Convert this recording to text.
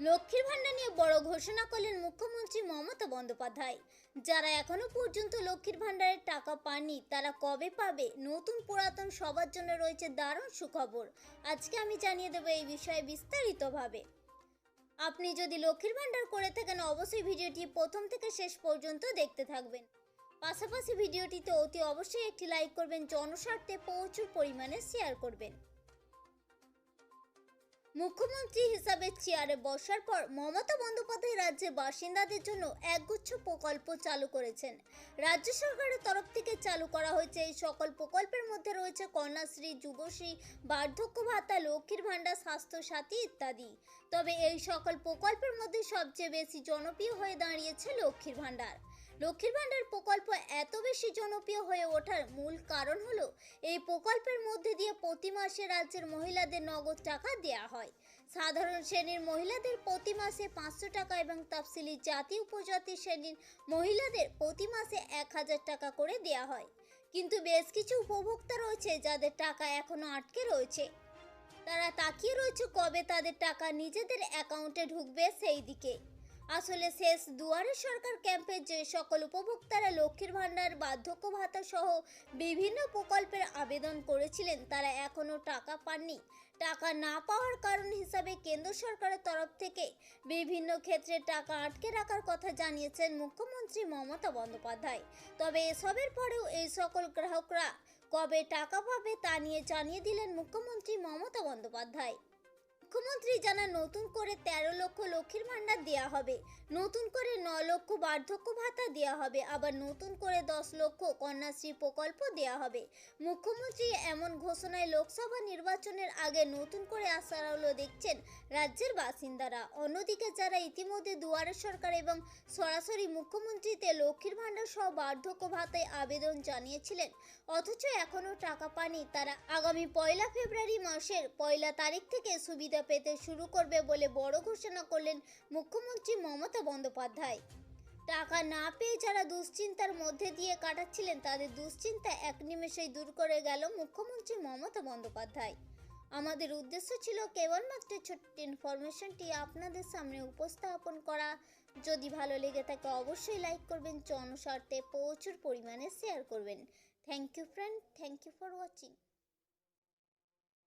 লক্ষ্মীর ভাণ্ডার নিয়ে বড় ঘোষণা করলেন মুখ্যমন্ত্রী মমতা বন্দ্যোপাধ্যায়। যারা এখনও পর্যন্ত লক্ষ্মীর ভাণ্ডারের টাকা পাননি, তারা কবে পাবে? নতুন পুরাতন সবার জন্য রয়েছে দারুণ সুখবর। আজকে আমি জানিয়ে দেবো এই বিষয়ে বিস্তারিতভাবে। আপনি যদি লক্ষ্মীর ভাণ্ডার করে থাকেন, অবশ্যই ভিডিওটি প্রথম থেকে শেষ পর্যন্ত দেখতে থাকবেন। পাশাপাশি ভিডিওটিতে অতি অবশ্যই একটি লাইক করবেন, জনস্বার্থে প্রচুর পরিমাণে শেয়ার করবেন। মুখ্যমন্ত্রী হিসাবে চেয়ারে বসার পর মমতা বন্দ্যোপাধ্যায় রাজ্যের বাসিন্দাদের জন্য একগুচ্ছ প্রকল্প চালু করেছেন। রাজ্য সরকারের তরফ থেকে চালু করা হয়েছে এই সকল প্রকল্পের মধ্যে রয়েছে কন্যাশ্রী, যুবশ্রী, বার্ধক্য ভাতা, লক্ষ্মীর ভাণ্ডার স্বাস্থ্য সাথী ইত্যাদি। তবে এই সকল প্রকল্পের মধ্যে সবচেয়ে বেশি জনপ্রিয় হয়ে দাঁড়িয়েছে লক্ষ্মীর ভাণ্ডার। লক্ষ্মীর ভাণ্ডার প্রকল্প এত বেশি জনপ্রিয় হয়ে ওঠার মূল কারণ হলো, এই প্রকল্পের মধ্যে দিয়ে প্রতি মাসে রাজ্যের মহিলাদের নগদ টাকা দেওয়া হয়। সাধারণ শ্রেণির মহিলাদের প্রতি মাসে পাঁচশো টাকা এবং তফসিলি জাতি উপজাতি শ্রেণির মহিলাদের প্রতি মাসে এক হাজার টাকা করে দেওয়া হয়। কিন্তু বেশ কিছু উপভোক্তা রয়েছে যাদের টাকা এখনও আটকে রয়েছে। তারা তাকিয়ে রয়েছে কবে তাদের টাকা নিজেদের অ্যাকাউন্টে ঢুকবে সেই দিকে। আসলে শেষ দুয়ারে সরকার ক্যাম্পে যে সকল উপভোক্তারা লক্ষ্মীর ভাণ্ডার, বার্ধক্য ভাতা সহ বিভিন্ন প্রকল্পের আবেদন করেছিলেন, তারা এখনও টাকা পাননি। টাকা না পাওয়ার কারণ হিসাবে কেন্দ্র সরকারের তরফ থেকে বিভিন্ন ক্ষেত্রে টাকা আটকে রাখার কথা জানিয়েছেন মুখ্যমন্ত্রী মমতা বন্দ্যোপাধ্যায়। তবে এসবের পরেও এই সকল গ্রাহকরা কবে টাকা পাবে তা নিয়ে জানিয়ে দিলেন মুখ্যমন্ত্রী মমতা বন্দ্যোপাধ্যায়। মুখ্যমন্ত্রী জানান, নতুন করে তেরো লক্ষ লক্ষ্মীর ভাণ্ডার দেওয়া হবে। নতুন করে ন লক্ষ বার্ধক্য ভাতা দেওয়া হবে। আবার নতুন করে দশ লক্ষ কন্যাশ্রী প্রকল্প দেওয়া হবে। মুখ্যমন্ত্রী এমন ঘোষণায় লোকসভা নির্বাচনের আগে নতুন করে আসার আলো দেখছেন রাজ্যের বাসিন্দারা। অন্যদিকে যারা ইতিমধ্যে দুয়ারে সরকার এবং সরাসরি মুখ্যমন্ত্রীতে লক্ষ্মীর ভাণ্ডার সহ বার্ধক্য ভাতায় আবেদন জানিয়েছিলেন, অথচ এখনও টাকা পানি তারা। আগামী পয়লা ফেব্রুয়ারি মাসের পয়লা তারিখ থেকে সুবিধা পেতে শুরু করবে বলে বড় ঘোষণা করলেন মুখ্যমন্ত্রী মমতা বন্দ্যোপাধ্যায়। টাকা না পেয়ে যারা দুশ্চিন্তার মধ্যে দিয়ে কাটাচ্ছিলেন, তাদের দুশ্চিন্তা এক নিমেষেই দূর করে গেল মুখ্যমন্ত্রী মমতা বন্দ্যোপাধ্যায়। আমাদের উদ্দেশ্য ছিল কেবলমাত্র ছোট্ট ইনফরমেশনটি আপনাদের সামনে উপস্থাপন করা। যদি ভালো লেগে থাকে, অবশ্যই লাইক করবেন জনস্বার্থে প্রচুর পরিমাণে শেয়ার করবেন। Thank you friend, thank you for watching.